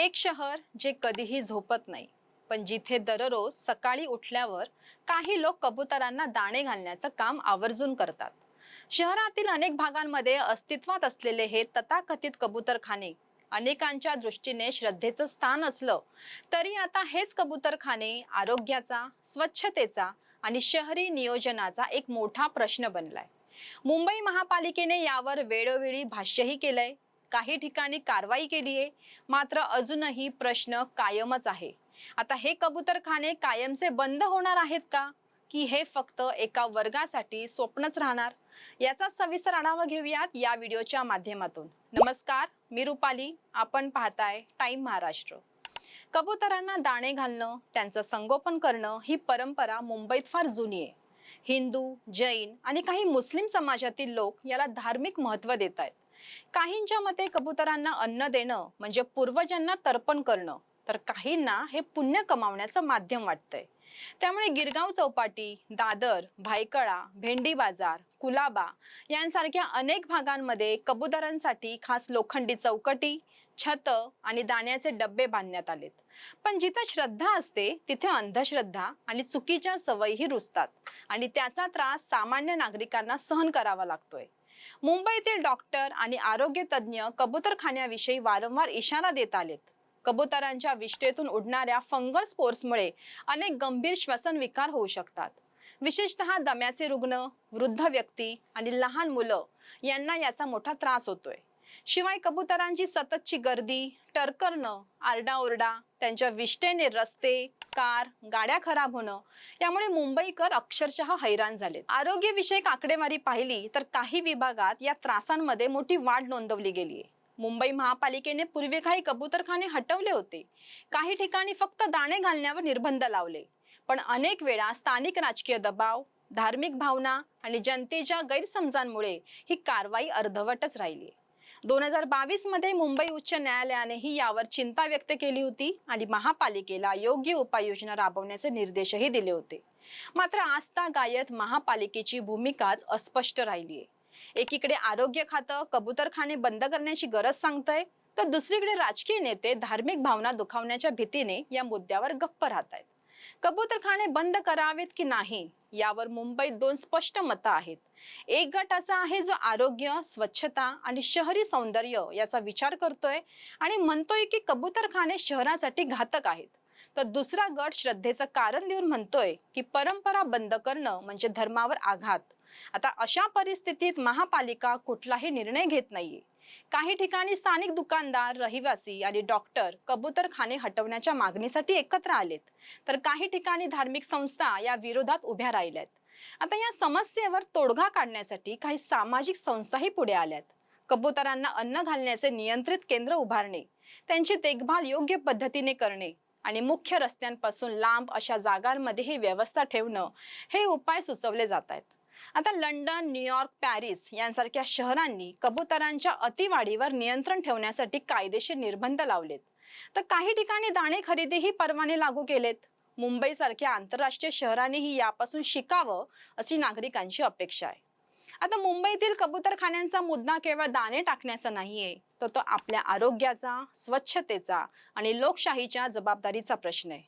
एक शहर जे कधीही झोपत नाही पण जिथे दररोज सकाळी उठल्यावर काही लोक कबुतरांना दाणे घालण्याचं काम आवर्जून करतात. शहरातील अनेक भागांमध्ये अस्तित्वात असलेले हे तथाकथित कबूतरखाने अनेकांच्या दृष्टीने श्रद्धेचं स्थान असलं तरी आता हेच कबूतरखाने आरोग्याचा स्वच्छतेचा आणि शहरी नियोजनाचा एक मोठा प्रश्न बनलाय. मुंबई महापालिकेने यावर वेळोवेळी भाष्यही केलंय. काही ठिकाणी कारवाई केली आहे. मात्र अजूनही प्रश्न कायमच आहे. आता हे कबूतरखाने कायमचे बंद होणार आहेत का? की हे फक्त एका वर्गासाठी स्वप्नच राहणार? याचा सविस्तर आढावा घेऊयात या व्हिडिओच्या माध्यमातून. नमस्कार मी रुपाली. आपण पाहताय टाइम महाराष्ट्र. कबुतरांना दाणे घालणं त्यांचं संगोपन करणं ही परंपरा मुंबईत फार जुनी आहे. हिंदू जैन आणि काही मुस्लिम समाजातील लोक याला धार्मिक महत्त्व देत आहेत काहींच्या मते कबुतरांना अन्न देणं म्हणजे पूर्वजांना तर्पण करणं तर काहींना हे पुण्य कमावण्याचं माध्यम वाटतंय. त्यामुळे गिरगाव चौपाटी दादर भायकळा भेंडी बाजार कुलाबा यांसारख्या अनेक भागांमध्ये कबुतरांसाठी खास लोखंडी चौकटी छत आणि दाण्याचे डबे बांधण्यात आलेत. पण जिथे श्रद्धा असते तिथे अंधश्रद्धा आणि चुकीच्या सवयीही रुजतात. आणि त्याचा त्रास सामान्य नागरिकांना सहन करावा लागतोय. मुंबईतील डॉक्टर आणि आरोग्य तज्ज्ञ कबूतरखान्याविषयी वारंवार इशारा देत आलेत. कबुतरांच्या विष्ठेतून उडणाऱ्या फंगल स्पोर्समुळे अनेक गंभीर श्वसन विकार होऊ शकतात. विशेषतः दम्याचे रुग्ण वृद्ध व्यक्ती आणि लहान मुलं यांना याचा मोठा त्रास होतोय. शिवाय कबुतरांची सततची गर्दी टरकरणं आरडाओरडा त्यांच्या विष्टेने रस्ते कार गाड्या खराब होणं यामुळे मुंबईकर अक्षरशः हैराण झालेत. आरोग्यविषयक आकडेवारी पाहिली तर काही विभागात या त्रासांमध्ये मोठी वाढ नोंदवली गेली मुंबई महापालिकेने पूर्वी काही कबूतरखाने हटवले होते. काही ठिकाणी फक्त दाणे घालण्यावर निर्बंध लावले. पण अनेक वेळा स्थानिक राजकीय दबाव धार्मिक भावना आणि जनतेच्या गैरसमजांमुळे ही कारवाई अर्धवटच राहिली दोन हजार बावीसमध्ये मुंबई उच्च न्यायालयानेही यावर चिंता व्यक्त केली होती आणि महापालिकेला योग्य उपाययोजना राबवण्याचे निर्देशही दिले होते. मात्र आस्था गायत महापालिकेची भूमिकाच अस्पष्ट राहिली आहे. एकीकडे आरोग्य खातं कबूतरखाने बंद करण्याची गरज सांगतंय तर दुसरीकडे राजकीय नेते धार्मिक भावना दुखावण्याच्या भीतीने या मुद्द्यावर गप्प राहत आहेत कबूतरखाने बंद करावेत की नाही? यावर मुंबईत दोन स्पष्ट मतं आहेत. एक गट असा आहे जो आरोग्य स्वच्छता आणि शहरी सौंदर्य याचा विचार करतोय आणि म्हणतोय की कबूतरखाने शहरासाठी घातक आहेत. तर दुसरा गट श्रद्धेचं कारण देऊन म्हणतोय की परंपरा बंद करणं म्हणजे धर्मावर आघात. आता अशा परिस्थितीत महापालिका कुठलाही निर्णय घेत नाहीये. काही ठिकाणी स्थानिक दुकानदार रहिवासी आणि डॉक्टर कबूतरखाने हटवण्याच्या मागणीसाठी एकत्र आलेत. तर काही ठिकाणी धार्मिक संस्था या विरोधात उभ्या राहिल्यात. आता या समस्येवर तोडगा काढण्यासाठी काही सामाजिक संस्थाही पुढे आल्यात. कबुतरांना अन्न घालण्याचे नियंत्रित केंद्र उभारणे त्यांची देखभाल योग्य पद्धतीने करणे आणि मुख्य रस्त्यांपासून लांब अशा जागांमध्ये ही व्यवस्था ठेवणं हे उपाय सुचवले जात आहेत. आता लंडन न्यूयॉर्क पॅरिस यांसारख्या शहरांनी कबुतरांच्या अतिवाढीवर नियंत्रण ठेवण्यासाठी कायदेशीर निर्बंध लावलेत. तर काही ठिकाणी दाणे खरेदीही परवाने लागू केलेत. मुंबईसारख्या आंतरराष्ट्रीय शहरांनीही यापासून शिकावं अशी नागरिकांची अपेक्षा आहे. आता मुंबईतील कबुतरखान्यांचा मुद्दा केवळ दाणे टाकण्याचा नाहीये तर तो आपल्या आरोग्याचा स्वच्छतेचा आणि लोकशाहीच्या जबाबदारीचा प्रश्न आहे.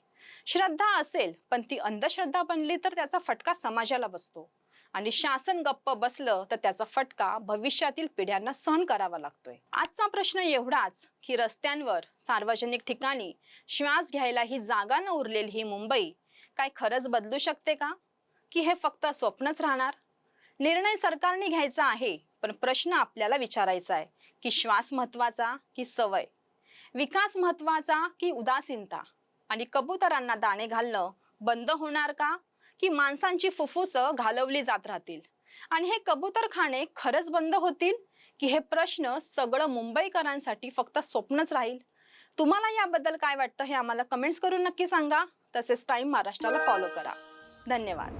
श्रद्धा असेल पण ती अंधश्रद्धा बनली तर त्याचा फटका समाजाला बसतो. आणि शासन गप्प बसलं तर त्याचा फटका भविष्यातील पिढ्यांना सहन करावा लागतोय. आजचा प्रश्न एवढाच की रस्त्यांवर सार्वजनिक ठिकाणी श्वास घ्यायला ही जागा न उरलेली ही मुंबई काय खरंच बदलू शकते का? की हे फक्त स्वप्नच राहणार? निर्णय सरकारने घ्यायचा आहे पण प्रश्न आपल्याला विचारायचा आहे की श्वास महत्त्वाचा की सवय? विकास महत्त्वाचा की उदासीनता? आणि कबुतरांना दाणे घालणं बंद होणार का? की माणसांची फुफ्फुस घालवली जात राहतील. आणि हे कबूतरखाने खरंच बंद होतील? की हे प्रश्न सगळं मुंबईकरांसाठी फक्त स्वप्नच राहील? तुम्हाला याबद्दल काय वाटतं हे आम्हाला कमेंट्स करून नक्की सांगा. तसेच टाईम महाराष्ट्राला फॉलो करा. धन्यवाद.